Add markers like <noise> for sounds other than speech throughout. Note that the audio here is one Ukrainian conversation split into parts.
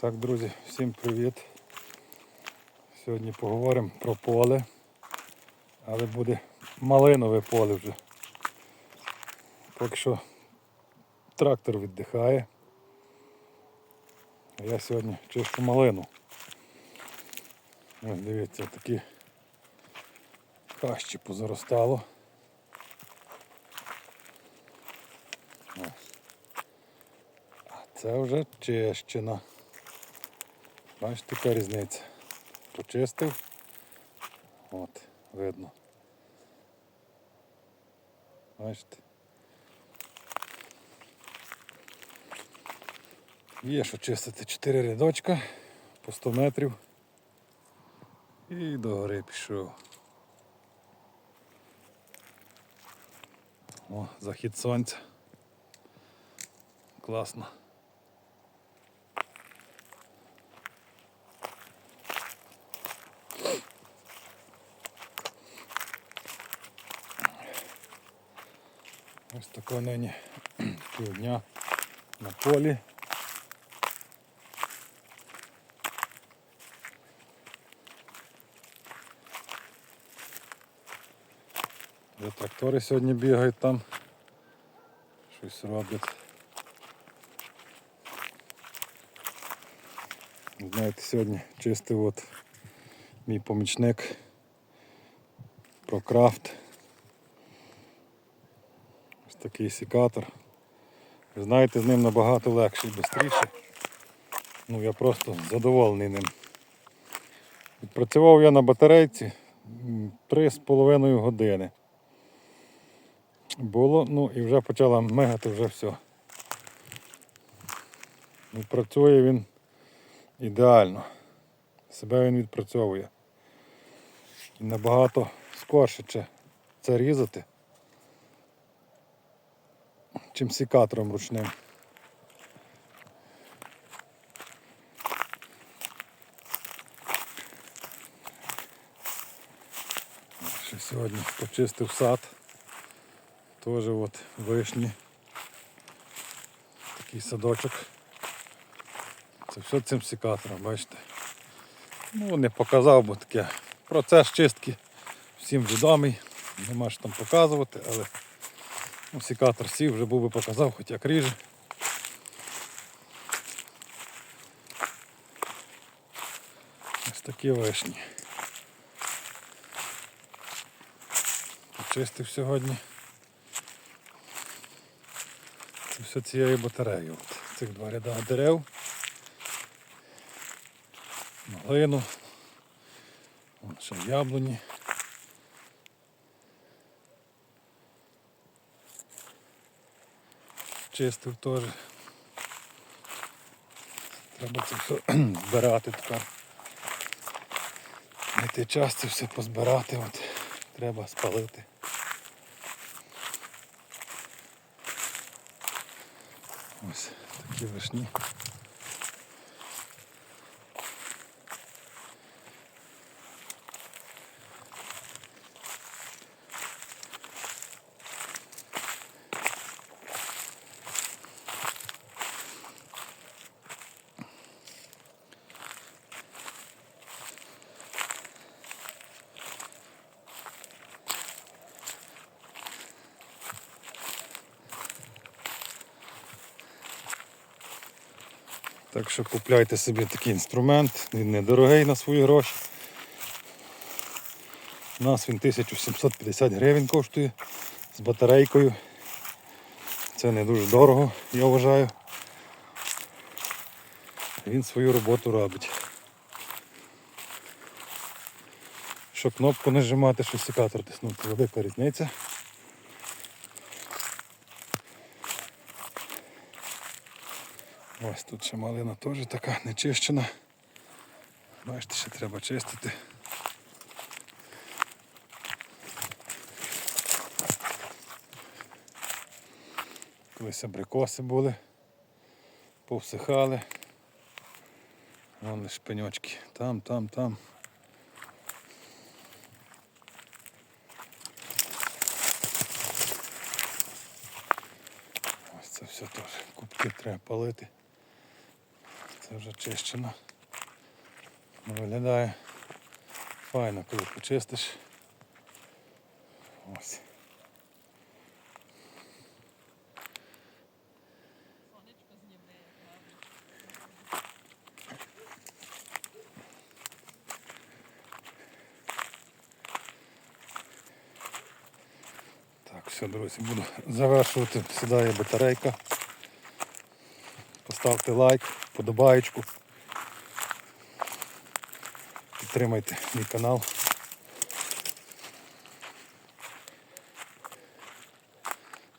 Так, друзі, всім привіт. Сьогодні поговоримо про поле, але буде малинове поле вже. Поки що трактор віддихає. А я сьогодні чищу малину. Ось дивіться, такі хащі позаростало. Ось. А це вже чищена. Бачите, яка різниця. Почистив. От, видно. Бачите. Є що чистити 4 рядочка по 100 метрів. І до гори пішов. О, захід сонця. Класно. Ось таке нині <clears throat> півдня на полі. Вже трактори сьогодні бігають там. Щось роблять. Знаєте, сьогодні чистив от мій помічник про крафт. Такий секатор. Ви знаєте, з ним набагато легше і швидше. Ну я просто задоволений ним. Відпрацював я на батарейці м, три з половиною години. Було, ну і вже почала мигати вже все. Ну, працює він ідеально. Себе він відпрацьовує. І набагато скорше це різати, чим сікатором ручним. Ще сьогодні почистив сад. Теж от вишні. Такий садочок. Це все цим сікатором, бачите. Ну не показав, бо таке процес чистки всім відомий. Нема що там показувати, але сікатор сів, вже був би показав, хоч як. Ось такі вишні. Почистив сьогодні. Це все цією батареєю. От, цих два ряда дерев. Малину. Ще яблуні. Чистив теж. Треба це все <clears throat> збирати тепер. Найти час це все позбирати. От. Треба спалити. Ось такі вишні. Так що купляйте собі такий інструмент, він недорогий на свої гроші. У нас він 1750 гривень коштує з батарейкою. Це не дуже дорого, я вважаю. Він свою роботу робить. Що кнопку нажимати, що секатор тиснути, велика різниця. Ось тут ще малина теж така нечищена. Бачите, ще треба чистити. Колись абрикоси були, повсихали. Вон лиш пеньочки. Там, там, там. Ось це все теж. Кубки треба палити. Це вже чищено. Виглядає файно, коли почистиш. Ось. Так, все, друзі, буду завершувати. Сідає батарейка. Поставте лайк, подобаєчку. Підтримайте мій канал.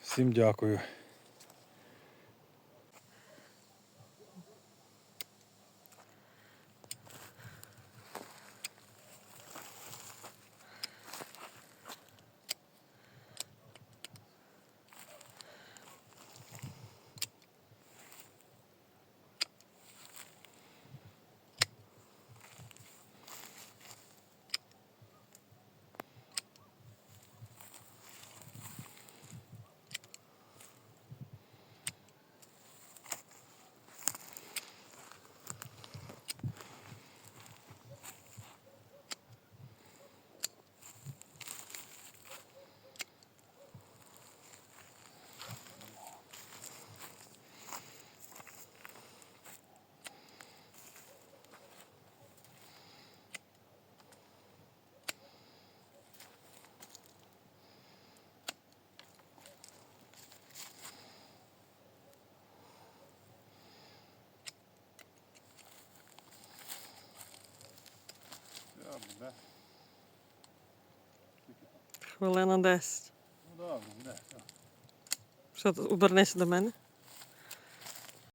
Всім дякую. Хвилина 10. Ну добре, буде. Що, ти обернися до мене?